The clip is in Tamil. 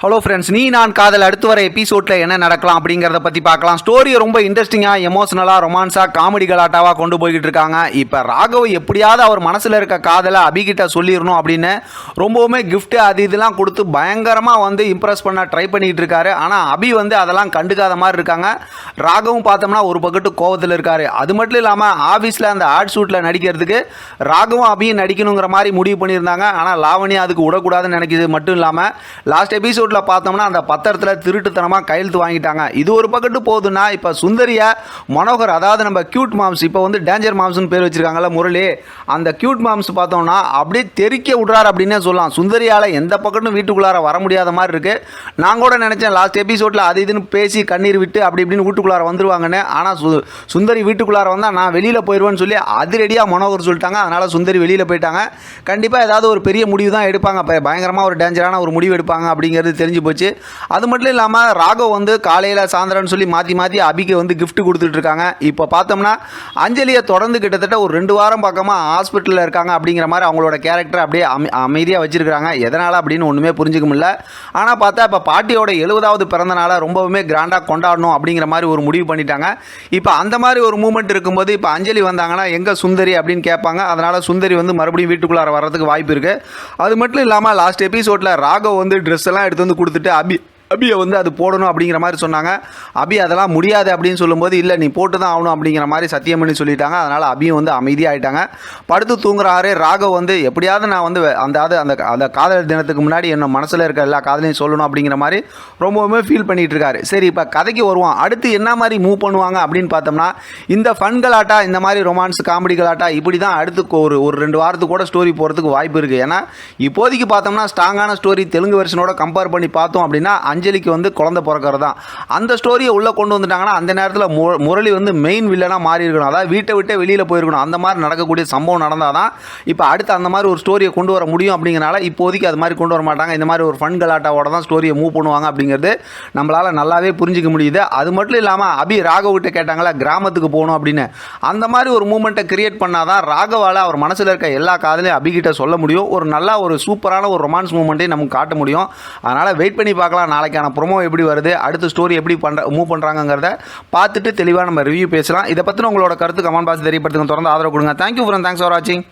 ஹலோ ஃப்ரெண்ட்ஸ் நீ நான் காதல் அடுத்து வர எபிசோடில் என்ன நடக்கலாம் அப்படிங்கிறத பற்றி பார்க்கலாம். ஸ்டோரியை ரொம்ப இன்ட்ரெஸ்டிங்காக எமோஷனலாக ரொமான்ஸாக காமெடி கலாட்டாவாக கொண்டு போய்கிட்டு இருக்காங்க. இப்போ ராகவ் எப்படியாவது அவர் மனசில் இருக்க காதலை அபிகிட்ட சொல்லிடணும் அப்படின்னு ரொம்பவுமே கிஃப்ட்டு அது இதெல்லாம் கொடுத்து பயங்கரமாக வந்து இம்ப்ரெஸ் பண்ண ட்ரை பண்ணிக்கிட்டு இருக்காரு. ஆனால் அபி வந்து அதெல்லாம் கண்டுக்காத மாதிரி இருக்காங்க. ராகவும் பார்த்தோம்னா ஒரு பக்கத்து கோவத்தில் இருக்கார். அது மட்டும் இல்லாமல் ஆஃபீஸில் அந்த ஆட் ஷூட்டில் நடிக்கிறதுக்கு ராகவும் அபியும் நடிக்கணுங்கிற மாதிரி முடிவு பண்ணியிருந்தாங்க. ஆனால் லாவணி அதுக்கு விடக்கூடாதுன்னு நினைக்கிறது மட்டும் இல்லாமல் லாஸ்ட் எபிசோடில் பார்த்தோம்னா அந்த பத்திரத்தில் திருட்டுத்தனமாக கையெழுத்து வாங்கிட்டாங்க. இது ஒரு பக்கத்து போகுதுன்னா இப்போ சுந்தரியா மனோகர் அதாவது நம்ம கியூட் மாம்ஸ் இப்போ வந்து டேஞ்சர் மாம்ஸ்னு பேர் வச்சுருக்காங்கல்ல முரளி அந்த கியூட் மாம்ஸ் பார்த்தோம்னா அப்படியே தெறிக்க விடுறாரு அப்படின்னே சொல்லலாம். சுந்தரியால் எந்த பக்கத்தும் வீட்டுக்குள்ளார வர முடியாத மாதிரி இருக்குது நான் கூட நினச்சேன் லாஸ்ட் எபிசோடில் அது இதுன்னு பேசி கண்ணீர் விட்டு அப்படி இப்படின்னு வீட்டுக்குள்ளார வந்துருவாங்கன்னு. ஆனால் சு சுந்தரி வீட்டுக்குள்ளார வந்தால் நான் வெளியில் போயிடுவேன்னு சொல்லி அதிரடியாக மனோகர் சொல்லிட்டாங்க. அதனால் சுந்தரி வெளியில் போயிட்டாங்க. கண்டிப்பாக ஏதாவது ஒரு பெரிய முடிவு தான் எடுப்பாங்க பயங்கரமாக ஒரு டேஞ்சரான ஒரு முடிவு எடுப்பாங்க அப்படிங்கிறது தெரிஞ்சு போச்சு. அது மட்டும் இல்லாமல் ராகவ் வந்து காலையில் சாயந்தரம்னு சொல்லி மாற்றி மாற்றி அபிக்கு வந்து கிஃப்ட் கொடுத்துட்டு இருக்காங்க. இப்போ பார்த்தோம்னா அஞ்சலியை தொடர்ந்து கிட்டத்தட்ட ஒரு ரெண்டு வாரம் பக்கமாக ஹாஸ்பிட்டலில் இருக்காங்க அப்படிங்கிற மாதிரி அவங்களோட கேரக்டர் அப்படியே அமை அமைதியாக வச்சுருக்காங்க எதனால் அப்படின்னு ஒன்றுமே புரிஞ்சுக்க முடியல. ஆனால் பார்த்தா இப்போ பாட்டியோட எழுபதாவது பிறந்தனால ரொம்பவுமே கிராண்டாக கொண்டாடணும் அப்படிங்கிற மாதிரி ஒரு முடிவு பண்ணிட்டாங்க. இப்போ அந்த மாதிரி ஒரு மூமெண்ட் இருக்கும்போது இப்போ அஞ்சலி வந்தாங்கன்னா எங்கே சுந்தரி அப்படின்னு கேட்பாங்க. அதனால் சுந்தரி வந்து மறுபடியும் வீட்டுக்குள்ளார வர்றதுக்கு வாய்ப்பு இருக்குது அது மட்டும் இல்லாமல் லாஸ்ட் எபிசோடில் ராகவ் வந்து ட்ரெஸ் எல்லாம் எடுத்து வந்து கொடுத்துட்டு அபி அபியை வந்து அது போடணும் அப்படிங்கிற மாதிரி சொன்னாங்க. அபி அதெல்லாம் முடியாது அப்படின்னு சொல்லும்போது இல்லை நீ போட்டு தான் ஆகணும் அப்படிங்கிற மாதிரி சத்தியம் பண்ணி சொல்லிட்டாங்க. அதனால் அபியும் வந்து அமைதியாகிட்டாங்க படுத்து தூங்குறாரு ராகவ் வந்து எப்படியாவது நான் வந்து அந்த அது அந்த அந்த காதல் தினத்துக்கு முன்னாடி என்ன மனசில் இருக்க எல்லா காதலையும் சொல்லணும் அப்படிங்கிற மாதிரி ரொம்பவுமே ஃபீல் பண்ணிகிட்டு இருக்காரு சரி இப்போ கதைக்கு வருவோம். அடுத்து என்ன மாதிரி மூவ் பண்ணுவாங்க அப்படின்னு பார்த்தோம்னா இந்த ஃபன் கலாட்டா இந்த மாதிரி ரொமான்ஸ் காமெடி கலாட்டா இப்படி தான் அடுத்து ஒரு ஒரு ரெண்டு வாரத்துக்கு கூட ஸ்டோரி போகிறதுக்கு வாய்ப்பு இருக்குது ஏன்னா இப்போதைக்கு பார்த்தோம்னா ஸ்ட்ராங்கான ஸ்டோரி தெலுங்கு வெர்ஷனோட கம்பேர் பண்ணி பார்த்தோம் அப்படின்னா அஞ்சலிக்கு வந்து குழந்தை பிறக்கிறது தான். அந்த ஸ்டோரியை உள்ளே கொண்டு வந்துட்டாங்கன்னா அந்த நேரத்தில் மு முரளி வந்து மெயின் வில்லனாக மாறி இருக்கணும். அதாவது வீட்டை விட்டே வெளியில் போயிருக்கணும். அந்த மாதிரி நடக்கக்கூடிய சம்பவம் நடந்தால் தான் இப்போ அடுத்து அந்த மாதிரி ஒரு ஸ்டோரியை கொண்டு வர முடியும் அப்படிங்கிறனால இப்போதைக்கு அது மாதிரி கொண்டு வர மாட்டாங்க. இந்த மாதிரி ஒரு ஃபன் கலாட்டாவோட தான் ஸ்டோரியை மூவ் பண்ணுவாங்க அப்படிங்கிறது நம்மளால் நல்லாவே புரிஞ்சிக்க முடியுது. அது மட்டும் இல்லாமல் அபி ராகவிட்ட கேட்டாங்களா கிராமத்துக்கு போகணும் அப்படின்னு. அந்த மாதிரி ஒரு மூமெண்ட்டை கிரியேட் பண்ணால் தான் ராகவால் அவர் மனசில் இருக்க எல்லா காதலையும் அபிகிட்ட சொல்ல முடியும். ஒரு நல்ல ஒரு சூப்பரான ஒரு ரொமான்ஸ் மூமெண்ட்டையும் நமக்கு காட்ட முடியும். அதனால் வெயிட் பண்ணி பார்க்கலாம். நாளைக்கான ப்ரொமோ எப்படி வருது அடுத்த ஸ்டோரி எப்படி பண்ணுற மூவ் பண்ணுறாங்கிறத பார்த்துட்டு தெளிவாக நம்ம ரிவ்யூ பேசலாம். இதை பற்றின உங்களோட கருத்து கமெண்ட் பாக்ஸ் தெரியப்படுத்துங்க. தொடர்ந்து ஆதரவு கொடுங்க. தேங்க்யூ ஃப்ரெண்ட் தேங்க்ஸ் ஃபார் வாட்சிங்